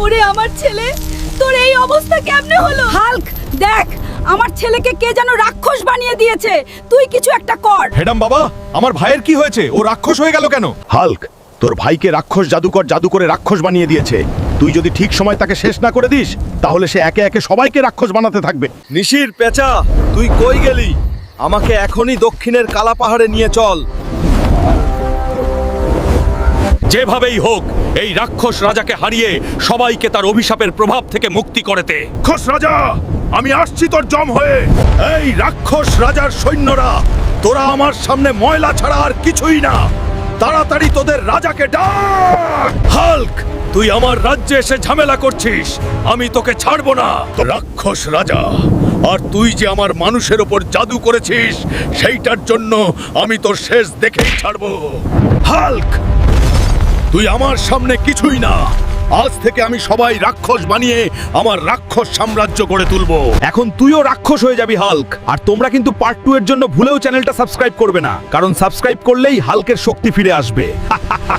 ওরে আমার ছেলে তোর এই অবস্থা কেমনে হলো? হাল্ক দেখ আমার ছেলেকে কে যেন রাক্ষস বানিয়ে দিয়েছে তুই কিছু একটা কর। হেডাম বাবা আমার ভাইয়ের কি হয়েছে? ও রাক্ষস হয়ে গেল কেন? হাল্ক তোর ভাইকে রাক্ষস জাদুকর জাদু করে রাক্ষস বানিয়ে দিয়েছে। তুই যদি ঠিক সময় তাকে শেষ না করে দিস তাহলে সে একে একে সবাইকে রাক্ষস বানাতে থাকবে। নিশির পেঁচা তুই কই গেলি? আমাকে এখনই দক্ষিণের কালা পাহাড়ে নিয়ে চল। যেভাবেই হোক এই রাক্ষস রাজাকে হারিয়ে সবাইকে তার অভিশাপের প্রভাব থেকে মুক্তি করেতে। রাক্ষস রাজা আমি আসছি তোর জম হয়ে। এই রাক্ষস রাজার সৈন্যরা তোরা আমার সামনে ময়লা ছাড়া আর কিছুই না। তাড়াতাড়ি তোদের রাজাকে ডাক। হাল্ক তুই আমার রাজ্যে এসে ঝামেলা করছিস। আমি তোকে ছাড়বো না। রাক্ষস রাজা আর তুই যে আমার মানুষের ওপর জাদু করেছিস সেইটার জন্য আমি তোর শেষ দেখেই ছাড়বো। হাল্ক তুই আমার সামনে কিছুই না। আজ থেকে আমি সবাই রাক্ষস বানিয়ে আমার রাক্ষস সাম্রাজ্য গড়ে তুলবো। এখন তুইও রাক্ষস হয়ে যাবি, হাল্ক। আর তোমরা কিন্তু পার্ট টু এর জন্য ভুলেও চ্যানেলটা সাবস্ক্রাইব করবে না। কারণ সাবস্ক্রাইব করলেই হাল্কের শক্তি ফিরে আসবে।